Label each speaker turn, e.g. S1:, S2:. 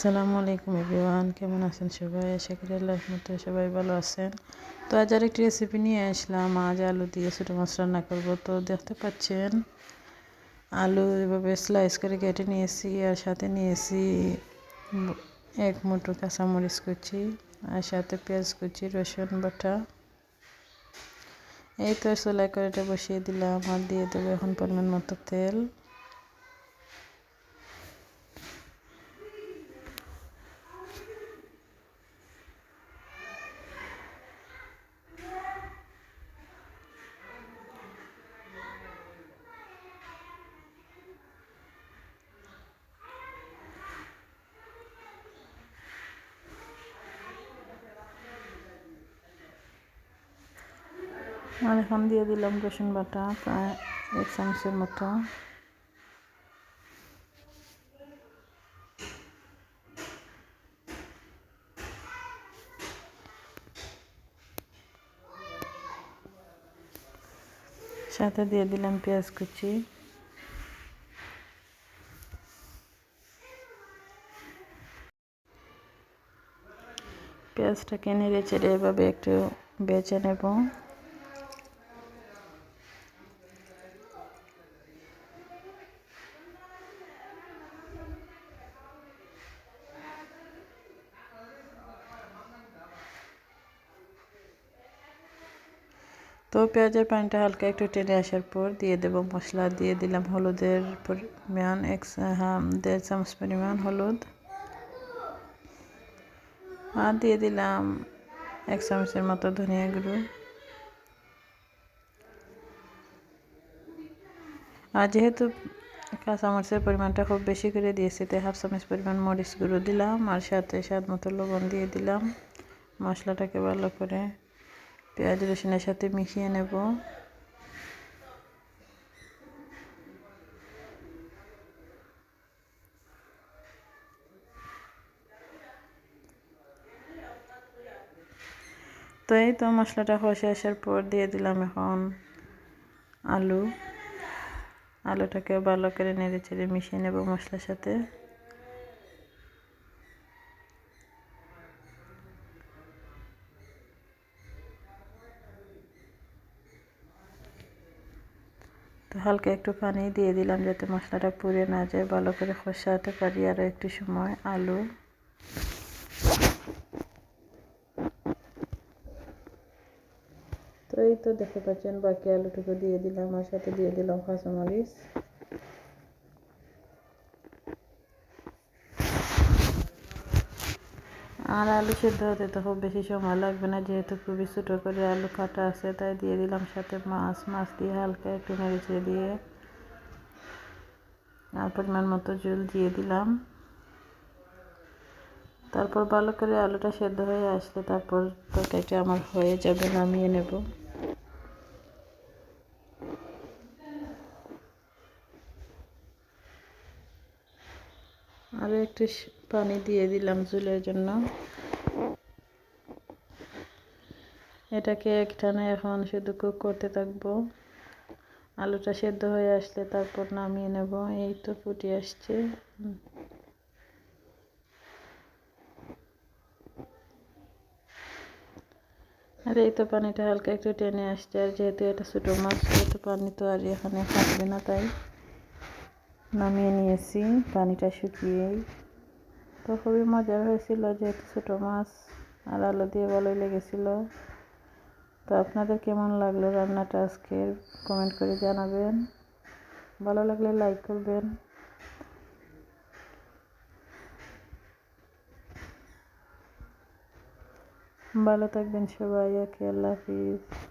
S1: আসসালামু আলাইকুম এভরিওয়ান, কেমন আছেন সবাই? আশা করি আল্লাহর মতো সবাই ভালো আছেন। তো আজ আর একটি রেসিপি নিয়ে আসলাম। আজ আলু দিয়ে ছোটো মাছ রান্না করব। তো দেখতে পাচ্ছেন, আলু এভাবে স্লাইস করে কেটে নিয়েছি আর সাথে নিয়েছি এক মুঠো কাঁচামরিচ কুচি আর সাথে পেঁয়াজ কুচি, রসুন বাটা। এই তো সেলাই করে এটা বসিয়ে দিলাম আর দিয়ে দেবো এখন পরিমাণ মতো তেল। আর এখন দিয়ে দিলাম রসুন বাটা, প্রায় এক চামচের মতো। সাথে দিয়ে দিলাম পেঁয়াজ কুচি। পেঁয়াজটাকে নেড়ে চেড়ে এভাবে একটু বেছে নেব। তো পেঁয়াজের পানিটা হালকা একটু টেনে আসার পর দিয়ে দেব মশলা। দিয়ে দিলাম হলুদের পরিমাণ এক দেড় চামচ পরিমাণ হলুদ। আর দিয়ে দিলাম এক চামচের মতো ধনিয়া গুঁড়ো। আর যেহেতু কাঁচামরিচের পরিমাণটা খুব বেশি করে দিয়েছি, তাই হাফ চামচ পরিমাণ মরিচ গুঁড়ো দিলাম। আর সাথে স্বাদ মতো লবণ দিয়ে দিলাম। মশলাটাকে ভালো করে পেঁয়াজ রসুনের সাথে মিশিয়ে নেব। তো এই তো মশলাটা কষে আসার পর দিয়ে দিলাম এখন আলু। আলুটাকে ভালো করে নেড়ে চেড়ে মিশিয়ে নেব মশলার সাথে। হালকা একটু পানি দিয়ে দিলাম যাতে মশলাটা পুড়ে না যায়। ভালো করে কষাতে পারি আরও একটু সময়। আলু। তো এই তো দেখতে পাচ্ছেন, বাকি আলুটুকু দিয়ে দিলাম আর সাথে দিয়ে দিলাম কাঁচামরিচ। আর আলু সেদ্ধ হতে তো খুব বেশি সময় লাগবে না, যেহেতু খুবই ছোটো করে আলু কাটা আছে, তাই দিয়ে দিলাম সাথে মাছ। মাছ দিয়ে হালকা একটু নেড়েচে দিয়ে আর পরিমাণ মতো জল দিয়ে দিলাম। তারপর ভালো করে আলুটা সেদ্ধ হয়ে আসলে তারপর তরকারিটা আমার হয়ে যাবে, নামিয়ে নেব। আরও একটু পানি দিয়ে দিলাম চুলের জন্য। এটাকে একটানে এখন শুধু কুক করতে থাকব। আলুটা সেদ্ধ হয়ে আসলে তারপর নামিয়ে নেব। এই তো ফুটে আসছে। আর এই তো পানিটা হালকা একটু টেনে আসছে। আর যেহেতু এটা ছোটো মাছ সেহেতু পানি তো আর এখানে থাকবে না তাই। নামিয়ে নিয়েছি, পানিটা শুকিয়েই। তো খুবই মজার হয়েছিল যেহেতু ছোটো মাছ আর আলু দিয়ে ভালোই লেগেছিল। তো আপনাদের কেমন লাগল রান্নাটা আজকে? কমেন্ট করে জানাবেন। ভালো লাগলে লাইক করবেন। ভালো থাকবেন সবাই, ওকে আল্লাহ হাফিজ।